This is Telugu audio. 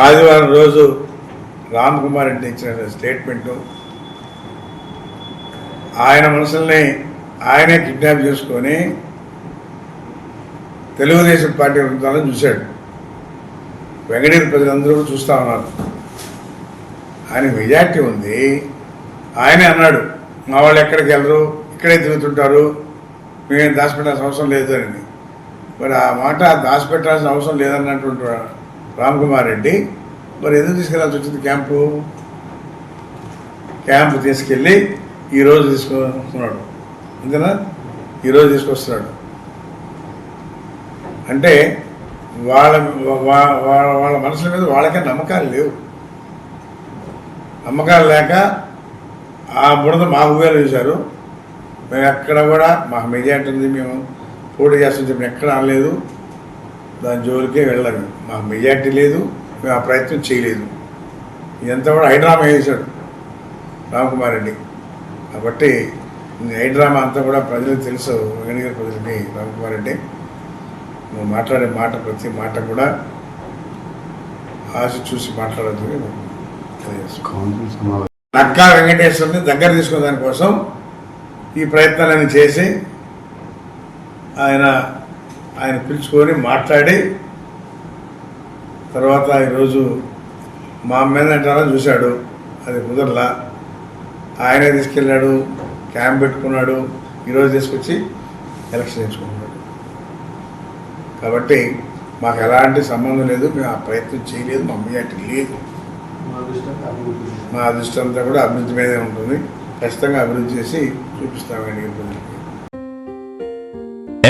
ఆదివారం రోజు రామ్ కుమార్ రెడ్డి ఇచ్చిన స్టేట్మెంటు ఆయన మనుషుల్ని ఆయనే కిడ్నాప్ చేసుకొని తెలుగుదేశం పార్టీ వృత్తాలను చూశాడు. వెంకటేశ్వర ప్రజలందరూ చూస్తూ ఉన్నారు. ఆయన మెజార్టీ ఉంది. ఆయనే అన్నాడు మా వాళ్ళు ఎక్కడికి వెళ్ళరు? ఇక్కడే తిరుగుతుంటారు. మేము దాచిపెట్టాల్సిన అవసరం లేదు అని. మరి ఆ మాట దాచిపెట్టాల్సిన అవసరం లేదన్నటువంటి రామ్ కుమార్ రెడ్డి. మరి ఎందుకు తీసుకెళ్ళాల్సి వచ్చింది క్యాంపు? క్యాంపు తీసుకెళ్ళి ఈరోజు తీసుకొస్తున్నాడు. అంతేనా? ఈరోజు తీసుకొస్తున్నాడు. అంటే వాళ్ళ వాళ్ళ వాళ్ళ మనసుల మీద వాళ్ళకే నమ్మకాలు లేవు. నమ్మకాలు లేక ఆ బుడద మా ఊళ్ళో చూశారు మేము ఎక్కడ కూడా మాకు మెజార్టీ ఉంది మేము పోటీ చేస్తామని చెప్పి ఎక్కడ అనలేదు. దాని జోలికే వెళ్ళాము మాకు మెజార్టీ లేదు మేము ఆ ప్రయత్నం చేయలేదు. ఇదంతా కూడా హైడ్రామా వేశాడు రామకుమార్ రెడ్డి. కాబట్టి హైడ్రామా అంతా కూడా ప్రజలకు తెలుసు వెంకటగిరి ప్రజలకి రామకుమార్ రెడ్డి. నువ్వు మాట్లాడే మాట ప్రతి మాట కూడా ఆశ చూసి మాట్లాడద్దు తెలియజేస్తున్నాను. నక్కా వెంకటేశ్వరుని దగ్గర తీసుకునే దానికోసం ఈ ప్రయత్నాలన్నీ చేసి ఆయన ఆయన పిలుచుకొని మాట్లాడి తర్వాత ఈరోజు మా మీద అంటారా చూశాడు. అది కుదరలా. ఆయనే తీసుకెళ్ళాడు క్యాంప్ పెట్టుకున్నాడు ఈరోజు తీసుకొచ్చి ఎలక్షన్ చేసుకున్నాడు కాబట్టి మాకు ఎలాంటి సంబంధం లేదు మేము ఆ ప్రయత్నం చేయలేదు మా అమ్మయ్యటి లేదు. మా అదృష్టం అంతా కూడా అభివృద్ధి మీదే ఉంటుంది. ఖచ్చితంగా అభివృద్ధి చేసి చూపిస్తామండి ప్రజలకి